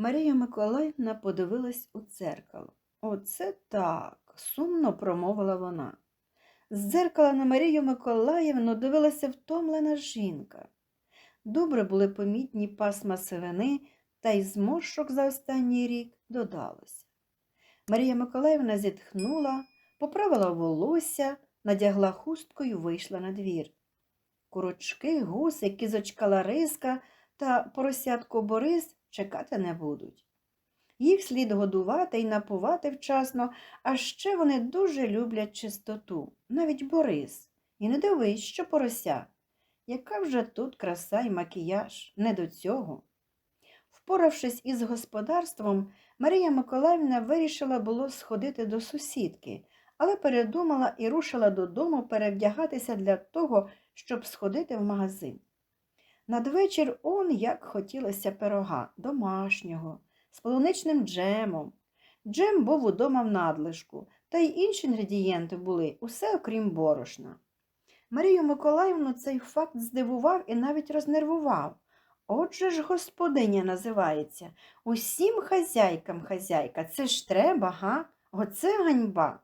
Марія Миколаївна подивилась у дзеркало. Оце так, сумно промовила вона. З дзеркала на Марію Миколаївну дивилася втомлена жінка. Добре були помітні пасма сивини, та й зморшок за останній рік додалося. Марія Миколаївна зітхнула, поправила волосся, надягла хустку і вийшла на двір. Курочки, гуси, кізочка Лариска та поросятко Борис чекати не будуть. Їх слід годувати і напувати вчасно, а ще вони дуже люблять чистоту, навіть Борис. І не дивись, що порося. Яка вже тут краса і макіяж, не до цього. Впоравшись із господарством, Марія Миколаївна вирішила було сходити до сусідки, але передумала і рушила додому перевдягатися для того, щоб сходити в магазин. Надвечір он як хотілося пирога, домашнього, з полуничним джемом. Джем був удома в надлишку, та й інші інгредієнти були, усе окрім борошна. Марію Миколаївну цей факт здивував і навіть рознервував. Отже ж господиня називається. Усім хазяйкам хазяйка. Це ж треба, га? Оце ганьба.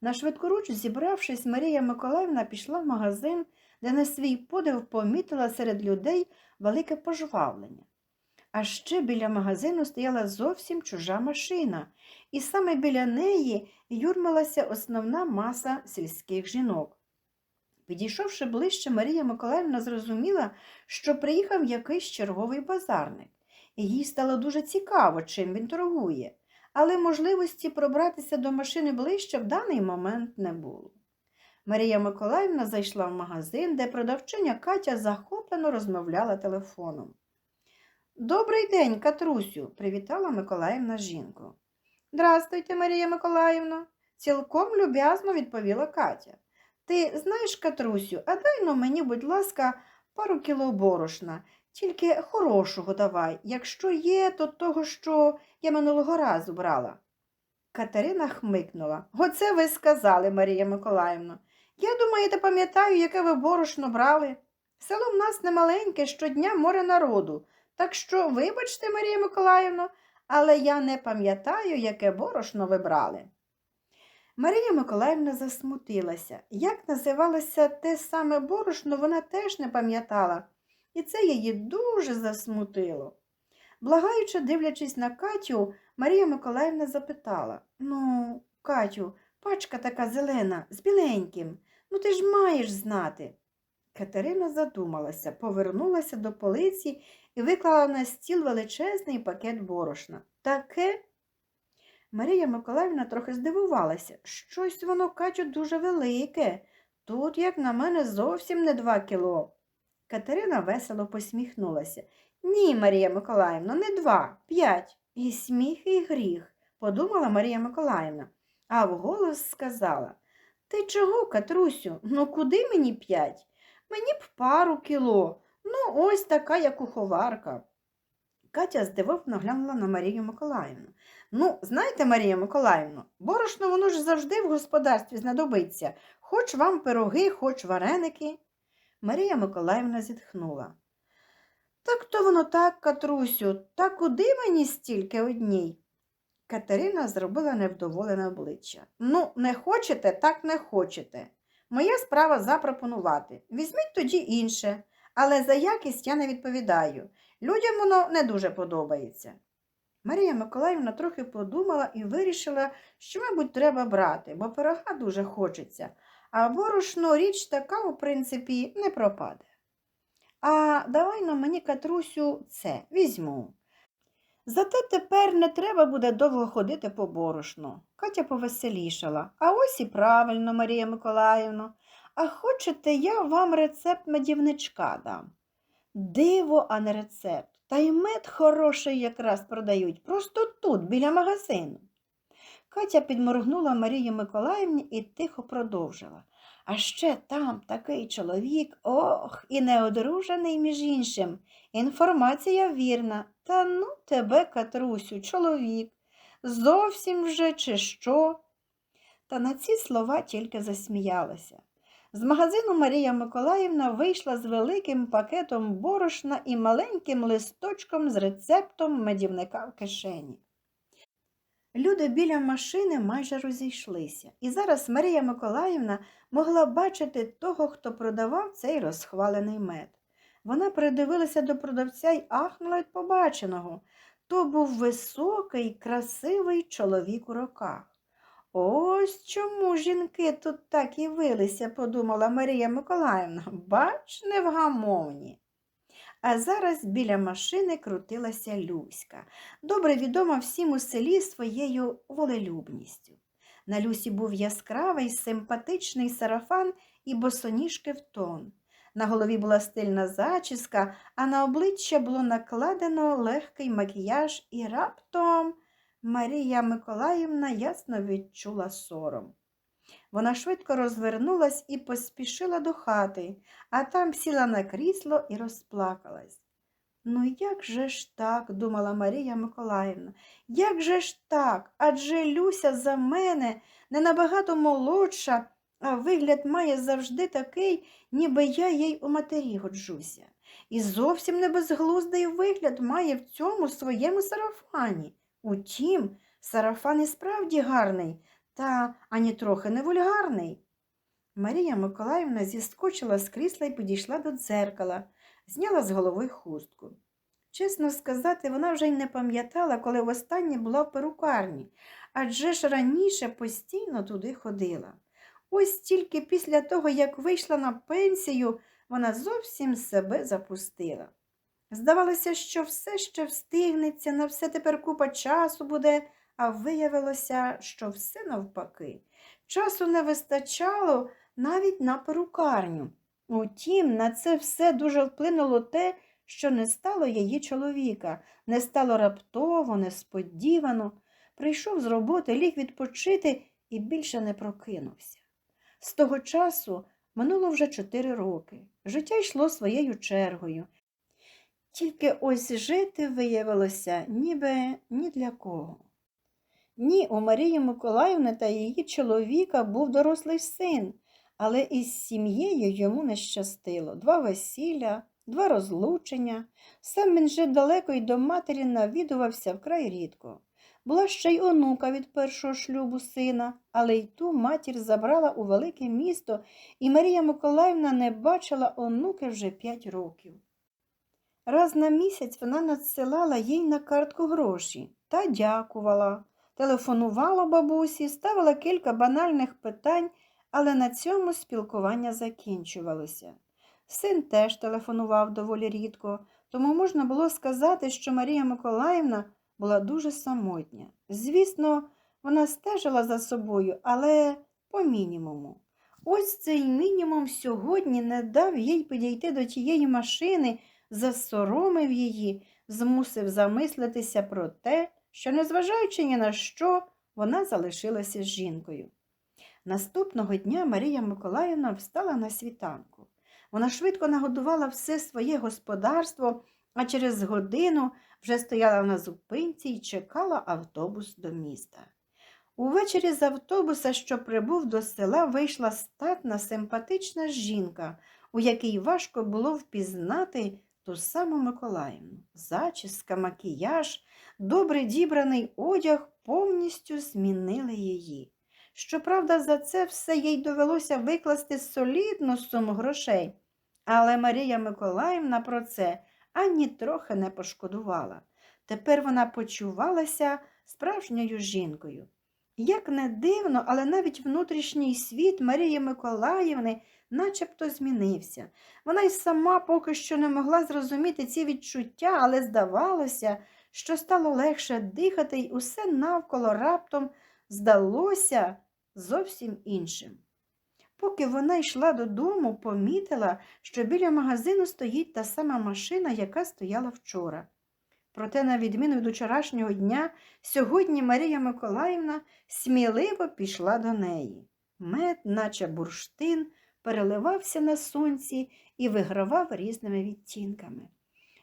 На швидкоруч зібравшись, Марія Миколаївна пішла в магазин, де на свій подив помітила серед людей велике пожвавлення. А ще біля магазину стояла зовсім чужа машина, і саме біля неї юрмилася основна маса сільських жінок. Підійшовши ближче, Марія Миколаївна зрозуміла, що приїхав якийсь черговий базарник, їй стало дуже цікаво, чим він торгує, але можливості пробратися до машини ближче в даний момент не було. Марія Миколаївна зайшла в магазин, де продавчиня Катя захоплено розмовляла телефоном. Добрий день, Катрусю, привітала Миколаївна жінку. Здрастуйте, Марія Миколаївна, цілком люб'язно відповіла Катя. Ти знаєш, Катрусю, а дай но мені, будь ласка, пару кіло борошна, тільки хорошого давай. Якщо є, то того, що я минулого разу брала. Катерина хмикнула. Оце ви сказали, Марія Миколаївна. Я думаєте, пам'ятаю, яке ви борошно брали? Село в нас немаленьке, щодня море народу. Так що, вибачте, Марія Миколаївна, але я не пам'ятаю, яке борошно ви брали. Марія Миколаївна засмутилася. Як називалося те саме борошно, вона теж не пам'ятала, і це її дуже засмутило. Благаючи, дивлячись на Катю, Марія Миколаївна запитала Ну, Катю, пачка така зелена, з біленьким. Ну ти ж маєш знати. Катерина задумалася, повернулася до полиці і виклала на стіл величезний пакет борошна. Таке. Марія Миколаївна трохи здивувалася. Щось воно, Катю, дуже велике. Тут, як на мене, зовсім не два кіло. Катерина весело посміхнулася. Ні, Марія Миколаївна, не два, п'ять. І сміх, і гріх, подумала Марія Миколаївна, а вголос сказала Ти чого, Катрусю? Ну куди мені п'ять? Мені б пару кіло. Ну, ось така, як куховарка. Катя здивовано глянула на Марію Миколаївну. Ну, знаєте, Марія Миколаївна, борошно воно ж завжди в господарстві знадобиться, хоч вам пироги, хоч вареники. Марія Миколаївна зітхнула. Так то воно так, Катрусю, та куди мені стільки одній? Катерина зробила невдоволене обличчя. Ну, не хочете, так не хочете. Моя справа запропонувати. Візьміть тоді інше, але за якість я не відповідаю. Людям воно не дуже подобається. Марія Миколаївна трохи подумала і вирішила, що, мабуть, треба брати, бо пирога дуже хочеться, а борошно річ така, у принципі, не пропаде. А давай на мені, Катрусю, це візьму. Зате тепер не треба буде довго ходити по борошну. Катя повеселішала. А ось і правильно, Марія Миколаївна. А хочете, я вам рецепт медівничка дам. Диво, а не рецепт. Та й мед хороший якраз продають, просто тут, біля магазину. Катя підморгнула Марії Миколаївні і тихо продовжила. А ще там такий чоловік, ох, і неодружений, між іншим. Інформація вірна. Та ну тебе, Катрусю, чоловік. Зовсім вже чи що? Та на ці слова тільки засміялася. З магазину Марія Миколаївна вийшла з великим пакетом борошна і маленьким листочком з рецептом медівника в кишені. Люди біля машини майже розійшлися, і зараз Марія Миколаївна могла бачити того, хто продавав цей розхвалений мед. Вона придивилася до продавця й ахнула від побаченого. То був високий, красивий чоловік у роках. Ось чому жінки тут так і вилися, подумала Марія Миколаївна. Бач, невгамовні. А зараз біля машини крутилася Люська, добре відома всім у селі своєю волелюбністю. На Люсі був яскравий, симпатичний сарафан і босоніжки в тон. На голові була стильна зачіска, а на обличчя було накладено легкий макіяж і раптом Марія Миколаївна ясно відчула сором. Вона швидко розвернулась і поспішила до хати, а там сіла на крісло і розплакалась. Ну, як же ж так, думала Марія Миколаївна, як же ж так? Адже Люся за мене не набагато молодша, а вигляд має завжди такий, ніби я їй у матері годжуся. І зовсім не безглуздий вигляд має в цьому своєму сарафані. Утім, сарафан і справді гарний, та ані трохи не вульгарний. Марія Миколаївна зіскочила з крісла і підійшла до дзеркала, зняла з голови хустку. Чесно сказати, вона вже й не пам'ятала, коли востаннє була в перукарні, адже ж раніше постійно туди ходила. Ось тільки після того, як вийшла на пенсію, вона зовсім себе запустила. Здавалося, що все ще встигнеться, на все тепер купа часу буде, а виявилося, що все навпаки. Часу не вистачало навіть на перукарню. Утім, на це все дуже вплинуло те, що не стало її чоловіка, не стало раптово, несподівано. Прийшов з роботи, ліг відпочити і більше не прокинувся. З того часу минуло вже чотири роки. Життя йшло своєю чергою. Тільки ось жити виявилося ніби ні для кого. Ні, у Марії Миколаївни та її чоловіка був дорослий син, але із сім'єю йому не щастило. Два весілля, два розлучення. Сам він жив далеко і до матері навідувався вкрай рідко. Була ще й онука від першого шлюбу сина, але й ту матір забрала у велике місто, і Марія Миколаївна не бачила онуки вже п'ять років. Раз на місяць вона надсилала їй на картку гроші та дякувала, телефонувала бабусі, ставила кілька банальних питань, але на цьому спілкування закінчувалося. Син теж телефонував доволі рідко, тому можна було сказати, що Марія Миколаївна була дуже самотня. Звісно, вона стежила за собою, але по мінімуму. Ось цей мінімум сьогодні не дав їй підійти до тієї машини, засоромив її, змусив замислитися про те, що, незважаючи ні на що, вона залишилася з жінкою. Наступного дня Марія Миколаївна встала на світанку. Вона швидко нагодувала все своє господарство, а через годину вже стояла на зупинці і чекала автобус до міста. Увечері з автобуса, що прибув до села, вийшла статна, симпатична жінка, у якій важко було впізнати ту саму Миколаївну. Зачіска, макіяж, добре дібраний одяг повністю змінили її. Щоправда, за це все їй довелося викласти солідну суму грошей, але Марія Миколаївна про це ані трохи не пошкодувала. Тепер вона почувалася справжньою жінкою. Як не дивно, але навіть внутрішній світ Марії Миколаївни начебто змінився. Вона й сама поки що не могла зрозуміти ці відчуття, але здавалося, що стало легше дихати, і усе навколо раптом здалося зовсім іншим. Поки вона йшла додому, помітила, що біля магазину стоїть та сама машина, яка стояла вчора. Проте, на відміну від вчорашнього дня, сьогодні Марія Миколаївна сміливо пішла до неї. Мед, наче бурштин, переливався на сонці і вигравав різними відтінками.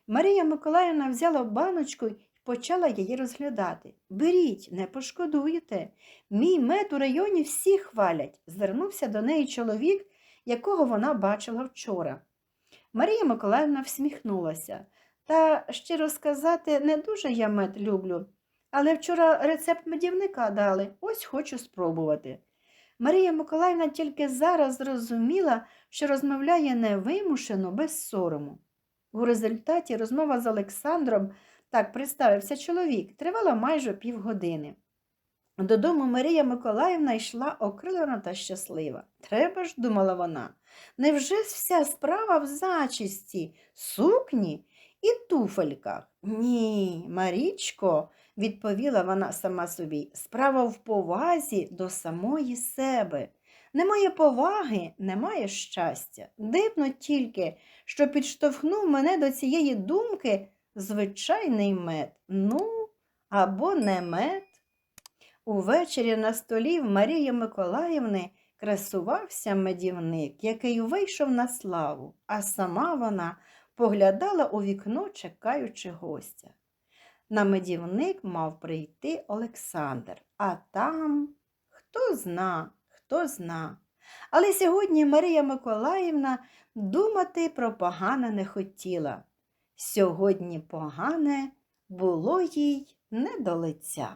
Марія Миколаївна взяла баночку почала її розглядати. Беріть, не пошкодуєте. Мій мед у районі всі хвалять, звернувся до неї чоловік, якого вона бачила вчора. Марія Миколаївна всміхнулася. Та, щиро сказати, не дуже я мед люблю, але вчора рецепт медівника дали, ось хочу спробувати. Марія Миколаївна тільки зараз зрозуміла, що розмовляє невимушено, без сорому. У результаті розмова з Олександром, так представився чоловік, тривала майже півгодини. Додому Марія Миколаївна йшла окрилена та щаслива. Треба ж, думала вона, невже вся справа в зачісті, сукні і туфельках? Ні, Марічко, відповіла вона сама собі, справа в повазі до самої себе. Немає поваги, немає щастя. Дивно тільки, що підштовхнув мене до цієї думки звичайний мед. Ну, або не мед. Увечері на столі в Марії Миколаївни красувався медівник, який вийшов на славу, а сама вона поглядала у вікно, чекаючи гостя. На медівник мав прийти Олександр, а там хто зна, хто зна. Але сьогодні Марія Миколаївна думати про погане не хотіла. Сьогодні погане було їй не до лиця.